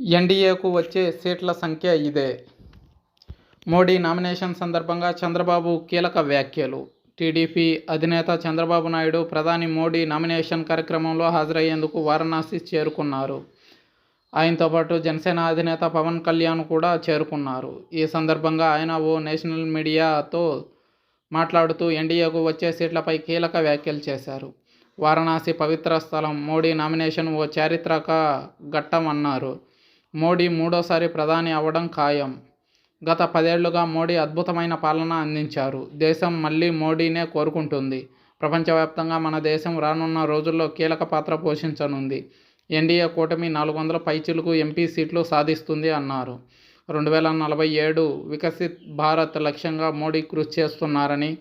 ఎన్డీఏకు వచ్చే సీట్ల సంఖ్య ఇదే. మోడీ నామినేషన్ సందర్భంగా చంద్రబాబు కీలక వ్యాఖ్యలు. టీడీపీ అధినేత చంద్రబాబు నాయుడు ప్రధాని మోడీ నామినేషన్ కార్యక్రమంలో హాజరయ్యేందుకు వారణాసి చేరుకున్నారు. ఆయనతో పాటు జనసేన అధినేత పవన్ కళ్యాణ్ కూడా చేరుకున్నారు. ఈ సందర్భంగా ఆయన ఓ నేషనల్ మీడియాతో మాట్లాడుతూ ఎన్డీఏకు వచ్చే సీట్లపై కీలక వ్యాఖ్యలు చేశారు. వారణాసి పవిత్ర స్థలం మోడీ నామినేషన్ ఓ చారిత్రక ఘట్టం అన్నారు మోడీ మూడోసారి ప్రధాని అవ్వడం ఖాయం. గత పదేళ్ళుగా మోడీ అద్భుతమైన పాలన అందించారు. దేశం మళ్ళీ మోడీనే కోరుకుంటుంది. ప్రపంచవ్యాప్తంగా మన దేశం రానున్న రోజుల్లో కీలక పాత్ర పోషించనుంది. ఎన్డీఏ కూటమి నాలుగు వందల పైచిలుకు ఎంపీ సీట్లు సాధిస్తుంది అన్నారు. రెండు వేల నలభై ఏడు వికసిత్ భారత్ లక్ష్యంగా మోడీ కృషి చేస్తున్నారని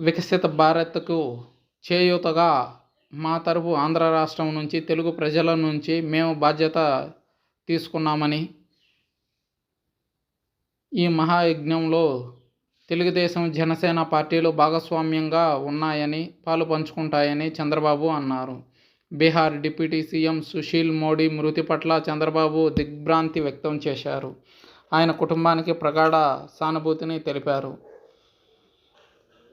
వికసిత భారత్కు చేయూతగా మా తరపు ఆంధ్ర రాష్ట్రం నుంచి తెలుగు ప్రజల నుంచి మేము బాధ్యత తీసుకున్నామని ఈ మహాయజ్ఞంలో తెలుగుదేశం జనసేన పార్టీలు భాగస్వామ్యంగా ఉన్నాయని పాలు పంచుకుంటాయని చంద్రబాబు అన్నారు. బీహార్ డిప్యూటీ సీఎం సుశీల్ మోడీ మృతి పట్ల చంద్రబాబు దిగ్భ్రాంతి వ్యక్తం చేశారు. ఆయన కుటుంబానికి ప్రగాఢ సానుభూతిని తెలిపారు.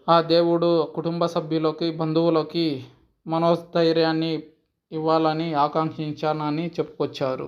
ఆ దేవుడు కుటుంబ సభ్యులకి బంధువులకి మనోస్థైర్యాన్ని ఇవ్వాలని ఆకాంక్షించానని చెప్పుకొచ్చారు.